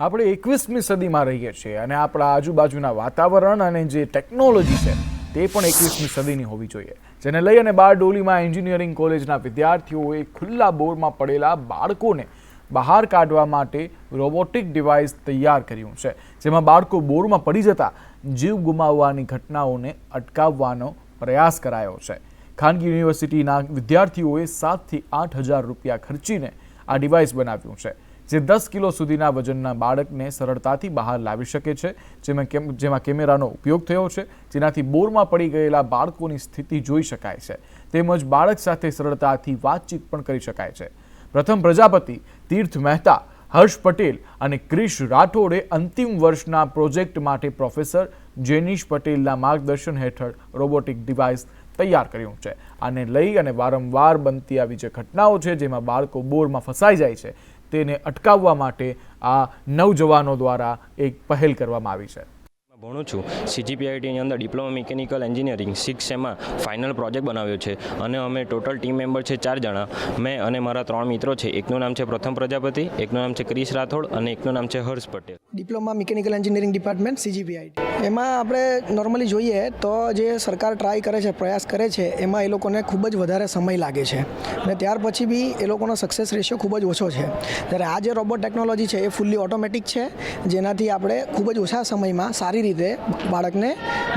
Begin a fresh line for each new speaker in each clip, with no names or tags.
આપણે એકવીસમી સદીમાં રહીએ છીએ અને આપણા આજુબાજુના વાતાવરણ અને જે ટેકનોલોજી છે, તે પણ એકવીસમી સદીની હોવી જોઈએ. જેને લઈ અને બારડોલીમાં એન્જિનિયરિંગ કોલેજના વિદ્યાર્થીઓએ ખુલ્લા બોરમાં પડેલા બાળકોને બહાર કાઢવા માટે રોબોટિક ડિવાઇસ તૈયાર કર્યું છે, જેમાં બાળકો બોરમાં પડી જતા જીવ ગુમાવવાની ઘટનાઓને અટકાવવાનો પ્રયાસ કરાયો છે. ખાનગી યુનિવર્સિટીના વિદ્યાર્થીઓએ સાતથી આઠ હજાર રૂપિયા ખર્ચીને આ ડિવાઇસ બનાવ્યું છે. જે દસ કિલો સુધીના વજનના બાળકને સરળતાથી બહાર લાવી શકે છે, જેમાં જેમાં કેમેરાનો ઉપયોગ થયો છે, જેનાથી બોરમાં પડી ગયેલા બાળકોની સ્થિતિ જોઈ શકાય છે. તેમજ બાળક સાથે સરળતાથી વાતચીત પણ કરી શકાય છે. પ્રથમ પ્રજાપતિ તીર્થ મહેતા, હર્ષ પટેલ અને ક્રિશ રાઠોડે અંતિમ વર્ષના પ્રોજેક્ટ માટે પ્રોફેસર જેનિશ પટેલના માર્ગદર્શન હેઠળ રોબોટિક ડિવાઇસ તૈયાર કર્યું છે. આને લઈ અને વારંવાર બનતી આવી જે ઘટનાઓ છે, જેમાં બાળકો બોરમાં ફસાઈ જાય છે તેને અટકાવવા માટે આ નવજવાનો દ્વારા એક પહેલ કરવામાં આવી છે.
ભણું છું. સીજીપીઆઈટીની અંદર ડિપ્લોમા મિકેનિકલ એન્જિનિયરિંગ સિક્સ એમાં ફાઇનલ પ્રોજેક્ટ બનાવ્યો છે. અને અમે ટોટલ ટીમ મેમ્બર છે ચાર જણા. મેં અને મારા ત્રણ મિત્રો છે. એકનું નામ છે પ્રથમ પ્રજાપતિ, એકનું નામ છે ક્રિશ રાઠોડ અને એકનું નામ છે Harsh Patel.
Diploma mechanical engineering department CGPIT એમાં આપણે નોર્મલી જોઈએ તો જે સરકાર ટ્રાય કરે છે, પ્રયાસ કરે છે, એમાં એ લોકોને ખૂબ જ વધારે સમય લાગે છે. અને ત્યાર પછી બી એ લોકોનો સક્સેસ રેશિયો ખૂબ જ ઓછો છે. જ્યારે આ જે રોબોટ ટેકનોલોજી છે એ ફૂલ્લી ઓટોમેટિક છે. જેનાથી આપણે ખૂબ જ ઓછા સમયમાં સારી રીતે બાળકને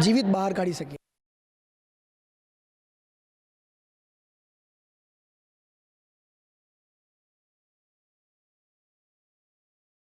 જીવિત બહાર કાઢી શકીએ.